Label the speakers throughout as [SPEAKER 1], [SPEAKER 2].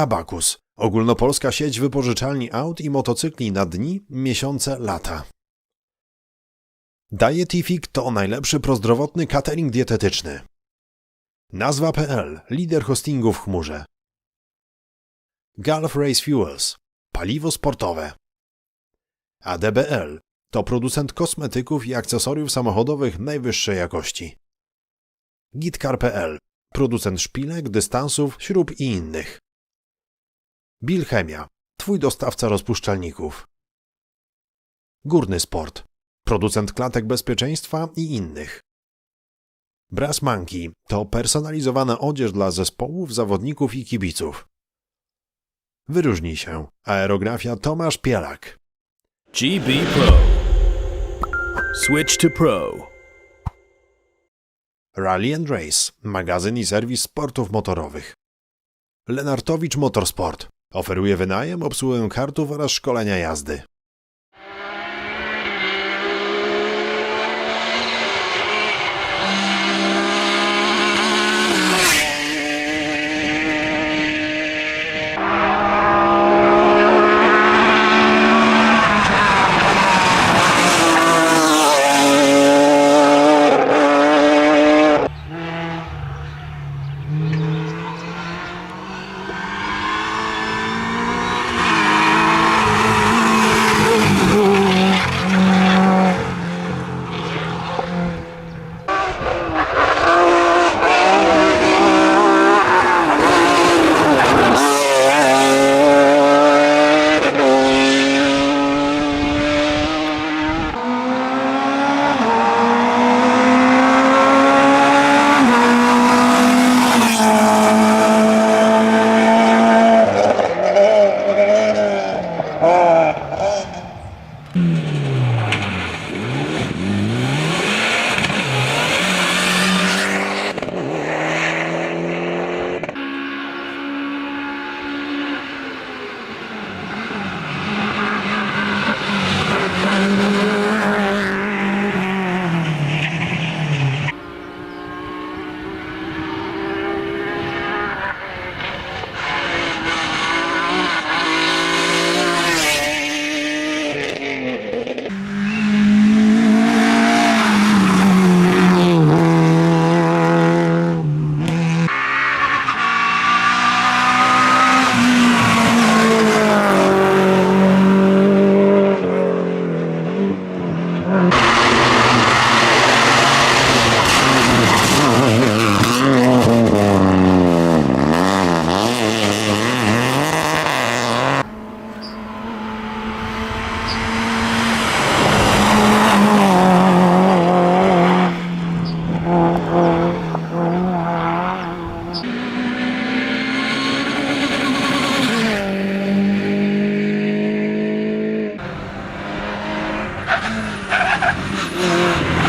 [SPEAKER 1] Abakus. Ogólnopolska sieć wypożyczalni aut i motocykli na dni, miesiące, lata. Dietific to najlepszy prozdrowotny catering dietetyczny. Nazwa.pl, lider hostingu w chmurze. Gulf Race Fuels, paliwo sportowe. ADBL to producent kosmetyków i akcesoriów samochodowych najwyższej jakości. Gitcar.pl producent szpilek, dystansów, śrub i innych. Bilchemia twój dostawca rozpuszczalników. Górny Sport producent klatek bezpieczeństwa i innych. Brass Monkey to personalizowana odzież dla zespołów, zawodników i kibiców. Wyróżnij się. Aerografia Tomasz Pielak.
[SPEAKER 2] GB Pro. Switch to Pro.
[SPEAKER 1] Rally and Race, magazyn i serwis sportów motorowych. Lenartowicz Motorsport oferuje wynajem, obsługę kartów oraz szkolenia jazdy. Mm. 嗯。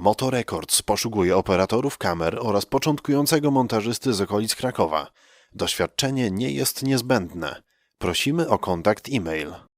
[SPEAKER 1] Moto Records poszukuje operatorów kamer oraz początkującego montażysty z okolic Krakowa. Doświadczenie nie jest niezbędne. Prosimy o kontakt e-mail.